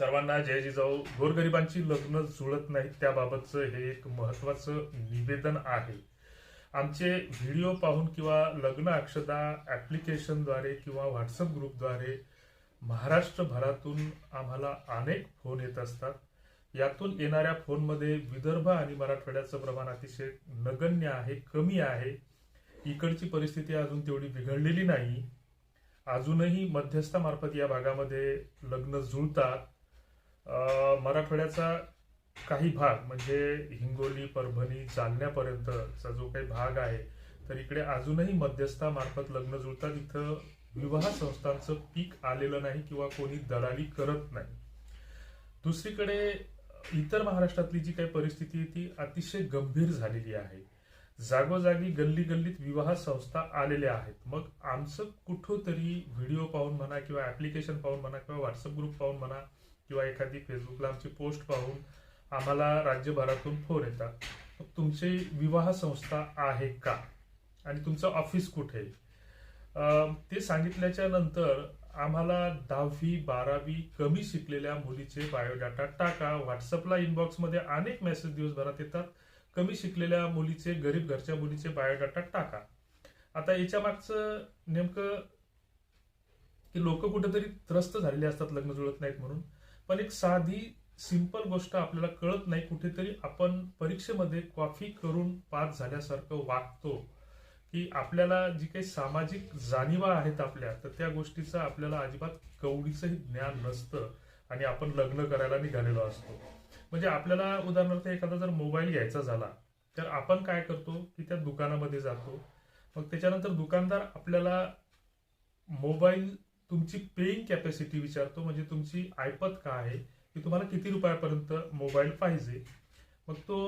सर्वांना जय जिजाऊ गोरगरिबांची लग्न जुळत नाहीत त्याबाबतचं हे एक महत्वाचं निवेदन आहे. आमचे व्हिडिओ पाहून किंवा लग्न अक्षदा ॲप्लिकेशनद्वारे किंवा व्हॉट्सअप ग्रुपद्वारे महाराष्ट्रभरातून आम्हाला अनेक फोन येत असतात. यातून येणाऱ्या फोनमध्ये विदर्भ आणि मराठवाड्याचं प्रमाण अतिशय नगण्य आहे कमी आहे. इकडची परिस्थिती अजून तेवढी बिघडलेली नाही. अजूनही मध्यस्थामार्फत या भागामध्ये लग्न जुळतात. मराठवाड्याचा काही भाग म्हणजे हिंगोली परभणी जालन्यापर्यंतचा जो काही भाग आहे तर इकडे अजूनही मध्यस्थामार्फत लग्न जुळतात. इथं विवाह संस्थांचं पीक आलेलं नाही किंवा कोणी दलाली करत नाही. दुसरीकडे इतर महाराष्ट्रातली जी काही परिस्थिती आहे ती अतिशय गंभीर झालेली आहे. जागोजागी गल्ली गल्लीत विवाह संस्था आलेल्या आहेत. मग आमचं कुठंतरी व्हिडिओ पाहून म्हणा किंवा ऍप्लिकेशन पाहून म्हणा किंवा व्हॉट्सअप ग्रुप पाहून म्हणा किंवा एखादी फेसबुकला आमची पोस्ट पाहून आम्हाला राज्यभरातून फोन येतात. मग तुमची विवाह संस्था आहे का? आणि तुमचं ऑफिस कुठे? आहे? ते सांगितल्याच्या नंतर आम्हाला दहावी बारावी कमी शिकलेल्या मुलीचे बायोडाटा टाका. व्हॉट्सअपला इनबॉक्समध्ये अनेक मेसेज दिवसभरात येतात. कमी शिकलेल्या मुलीचे गरीब घरच्या मुलीचे बायोडाटा टाका. आता याच्या मागचं नेमकं की लोक कुठेतरी त्रस्त झालेले असतात लग्न जुळत नाहीत म्हणून. पण एक साधी सिंपल गोष्ट आपल्याला कळत नाही. कुठेतरी आपण परीक्षेमध्ये कॉफी करून पास झाल्यासारखं वागतो की आपल्याला जी काही सामाजिक जाणीवा आहेत आपल्या तर त्या गोष्टीचं आपल्याला अजिबात कवडीचंही ज्ञान नसतं आणि आपण लग्न करायला निघालेलो असतो. म्हणजे आपल्याला उदाहरणार्थ एखादा जर मोबाईल घ्यायचा झाला तर आपण काय करतो की त्या दुकानामध्ये जातो. मग त्याच्यानंतर दुकानदार आपल्याला मोबाईल तुमची पेईंग कॅपॅसिटी विचारतो म्हणजे तुमची ऐपत काय आहे की तुम्हाला किती रुपयापर्यंत मोबाईल पाहिजे. मग तो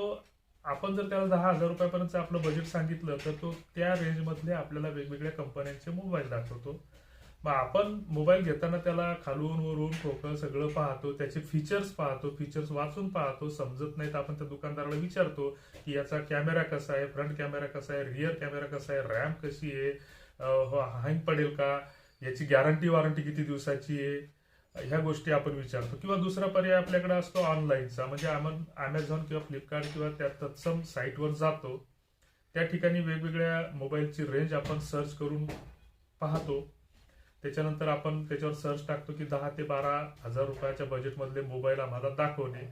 आपण जर त्याला दहा हजार रुपयापर्यंत आपलं बजेट सांगितलं तर तो त्या रेंजमधले आपल्याला वेगवेगळ्या कंपन्यांचे मोबाईल दाखवतो. मग आपण मोबाईल घेताना त्याला खालून वरून ठोकं सगळं पाहतो त्याचे फीचर्स पाहतो फीचर्स वाचून पाहतो समजत नाही तर आपण त्या दुकानदाराला विचारतो की याचा कॅमेरा कसा आहे फ्रंट कॅमेरा कसा आहे रिअर कॅमेरा कसा आहे रॅम कशी आहे हँग पडेल का? याची गॅरंटी वॉरंटी किती दिवसाची आहे? ह्या गोष्टी आपण विचारतो. किंवा दुसरा पर्याय आपल्याकडे असतो ऑनलाईनचा. म्हणजे आपण अमेझॉन किंवा फ्लिपकार्ट किंवा त्या तत्सम साईटवर जातो. त्या ठिकाणी वेगवेगळ्या मोबाईलची रेंज आपण सर्च करून पाहतो. त्याच्यानंतर आपण त्याच्यावर सर्च टाकतो की दहा ते बारा हजार रुपयाच्या बजेटमधले मोबाईल आम्हाला दाखवणे.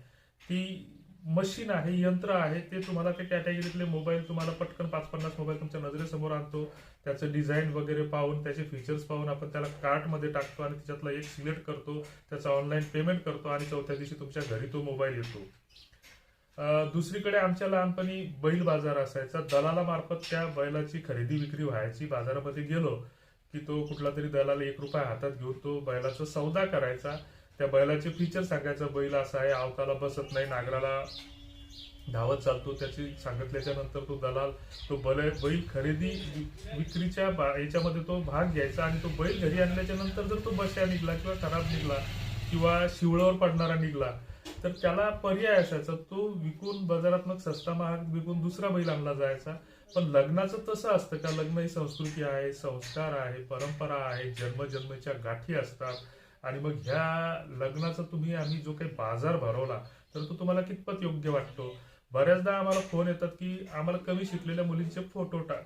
ती मशीन आहे यंत्र आहे ते तुम्हाला त्या कॅटेगरीतले मोबाईल तुम्हाला पटकन पाच पन्नास मोबाईल तुमच्या नजरेसमोर आणतो. त्याचं डिझाईन वगैरे पाहून त्याचे फीचर्स पाहून आपण त्याला कार्टमध्ये टाकतो आणि त्याच्यातला एक सिलेक्ट करतो. त्याचं ऑनलाईन पेमेंट करतो आणि चौथ्या दिवशी तुमच्या घरी तो मोबाईल येतो. दुसरीकडे आमच्या लहानपणी बैल बाजार असायचा. दलालामार्फत त्या बैलाची खरेदी विक्री व्हायची. बाजारामध्ये गेलो की तो कुठला तरी दलाल एक रुपया हातात घेऊन तो बैलाचा सौदा करायचा. त्या बैलाचे फीचर सांगायचं बैल असा आहे अवताला बसत नाही नागराला धावत चालतो त्याची सांगितल्याच्या नंतर तो दलाल तो बैल बैल खरेदी विक्रीच्या बा- याच्यामध्ये तो भाग घ्यायचा आणि तो बैल घरी आणल्याच्या नंतर जर तो बशा निघला किंवा खराब निघला किंवा शिवळावर पडणारा निघला तर त्याला पर्याय असायचा तो विकून बाजारात्मक सस्ता महाग विकून दुसरा बैल आणला जायचा. पण लग्नाचं तसं असतं का? लग्न ही संस्कृती आहे संस्कार आहे परंपरा आहे जन्मजन्मेच्या गाठी असतात. आणि मग ह्या लग्नाचा तुम्ही आम्ही जो काही बाजार भरवला तर तो तुम्हाला कितपत योग्य वाटतो? बऱ्याचदा आम्हाला फोन येतात की आम्हाला कमी शिकलेल्या मुलींचे फोटो टाक.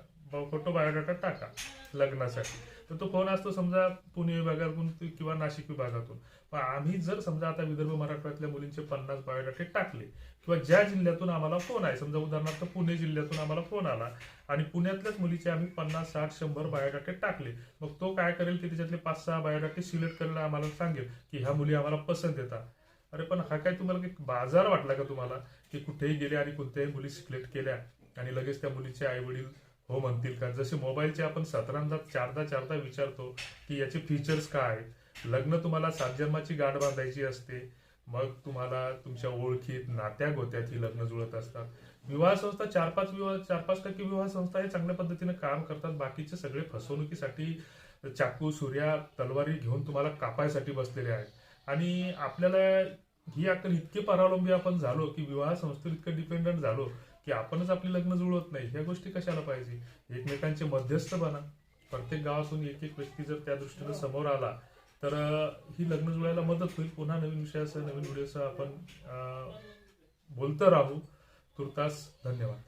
फोटो बायोडाटा टाका लग्नासाठी. तर तो फोन असतो समजा पुणे विभागातून किंवा नाशिक विभागातून. पण आम्ही जर समजा आता विदर्भ मराठवाड्यातल्या मुलींचे पन्नास बायोडाटे टाकले किंवा ज्या जिल्ह्यातून आम्हाला फोन आहे समजा उदाहरणार्थ पुणे जिल्ह्यातून आम्हाला फोन आला आणि पुण्यातल्याच मुलीचे आम्ही पन्नास साठ शंभर बायोडाटे टाकले मग तो काय करेल की त्याच्यातले पाच सहा बायोडाटे सिलेक्ट करायला आम्हाला सांगेल की ह्या मुली आम्हाला पसंत येतात. अरे पण हा काय तुम्हाला काही बाजार वाटला का तुम्हाला की कुठेही गेले आणि कोणत्याही मुली सिलेक्ट केल्या आणि लगेच त्या मुलीचे आई वडील हो म्हणतील का? जसे मोबाईलचे आपण सतरांदा चारदा चारदा विचारतो की याचे फीचर्स काय? लग्न तुम्हाला सात जन्माची गाठ बांधायची असते. मग तुम्हाला तुमच्या ओळखीत नात्या गोत्यात ही लग्न जुळत असतात. विवाह संस्था चार पाच विवाह चार पाच टक्के विवाह संस्था हे चांगल्या पद्धतीने काम करतात. बाकीचे सगळे फसवणुकीसाठी चाकू सूर्या तलवारी घेऊन तुम्हाला कापायसाठी बसलेले आहेत. आणि आपल्याला ही अक्कल इतके परावलंबी आपण झालो की विवाह संस्थेवर इतकं डिपेंडंट झालो की आपणच आपली लग्न जुळवत नाही ह्या गोष्टी कशाला पाहिजे? एकमेकांचे मध्यस्थ बना. प्रत्येक गावातून एक एक व्यक्ती जर त्या दृष्टीनं समोर आला तर ही लग्न जुळायला मदत होईल. पुन्हा नवीन विषयासह नवीन व्हिडिओसह आपण बोलतं राहू. तुर्तास धन्यवाद.